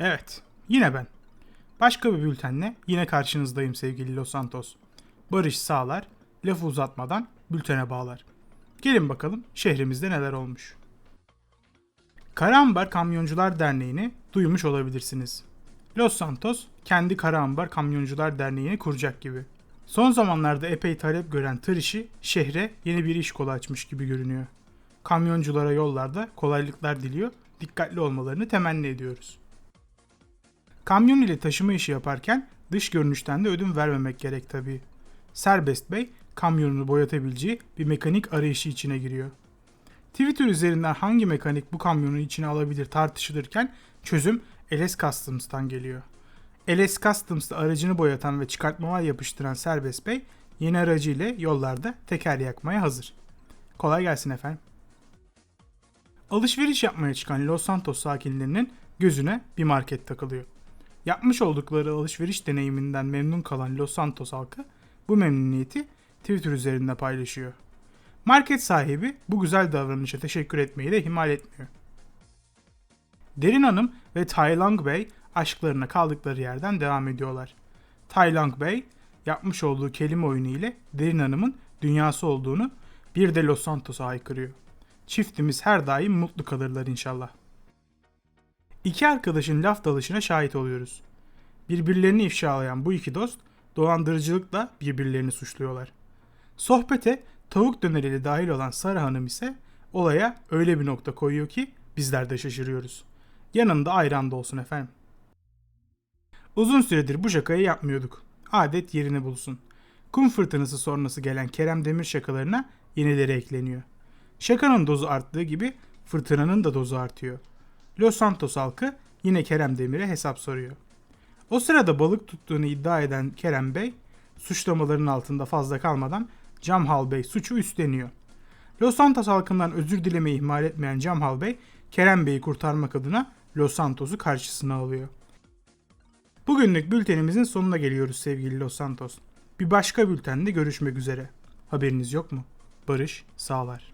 Evet, yine ben. Başka bir bültenle yine karşınızdayım sevgili Los Santos. Barış sağlar, lafı uzatmadan bültene bağlar. Gelin bakalım şehrimizde neler olmuş. Karaambar Kamyoncular Derneği'ni duymuş olabilirsiniz. Los Santos kendi Karaambar Kamyoncular Derneği'ni kuracak gibi. Son zamanlarda epey talep gören tır işi şehre yeni bir iş kolu açmış gibi görünüyor. Kamyonculara yollarda kolaylıklar diliyor, dikkatli olmalarını temenni ediyoruz. Kamyon ile taşıma işi yaparken dış görünüşten de ödün vermemek gerek tabii. Serbest Bey kamyonunu boyatabileceği bir mekanik arayışı içine giriyor. Twitter üzerinden hangi mekanik bu kamyonu içine alabilir tartışılırken çözüm LS Customs'tan geliyor. LS Customs'ta aracını boyatan ve çıkartmalar yapıştıran Serbest Bey yeni aracı ile yollarda teker yakmaya hazır. Kolay gelsin efendim. Alışveriş yapmaya çıkan Los Santos sakinlerinin gözüne bir market takılıyor. Yapmış oldukları alışveriş deneyiminden memnun kalan Los Santos halkı bu memnuniyeti Twitter üzerinde paylaşıyor. Market sahibi bu güzel davranışa teşekkür etmeyi de ihmal etmiyor. Derin Hanım ve Tai Lang Bey aşklarına kaldıkları yerden devam ediyorlar. Tai Lang Bey yapmış olduğu kelime oyunu ile Derin Hanım'ın dünyası olduğunu bir de Los Santos'a haykırıyor. Çiftimiz her daim mutlu kalırlar inşallah. İki arkadaşın laf dalışına şahit oluyoruz. Birbirlerini ifşalayan bu iki dost dolandırıcılıkla birbirlerini suçluyorlar. Sohbete tavuk döneriyle dahil olan Sara Hanım ise olaya öyle bir nokta koyuyor ki bizler de şaşırıyoruz. Yanında ayran da olsun efendim. Uzun süredir bu şakayı yapmıyorduk. Adet yerini bulsun. Kum fırtınası sonrası gelen Kerem Demir şakalarına yenileri ekleniyor. Şakanın dozu arttığı gibi fırtınanın da dozu artıyor. Los Santos halkı yine Kerem Demir'e hesap soruyor. O sırada balık tuttuğunu iddia eden Kerem Bey, suçlamaların altında fazla kalmadan Camhal Bey suçu üstleniyor. Los Santos halkından özür dilemeyi ihmal etmeyen Camhal Bey, Kerem Bey'i kurtarmak adına Los Santos'u karşısına alıyor. Bugünlük bültenimizin sonuna geliyoruz sevgili Los Santos. Bir başka bültende görüşmek üzere. Haberiniz yok mu? Barış sağlar.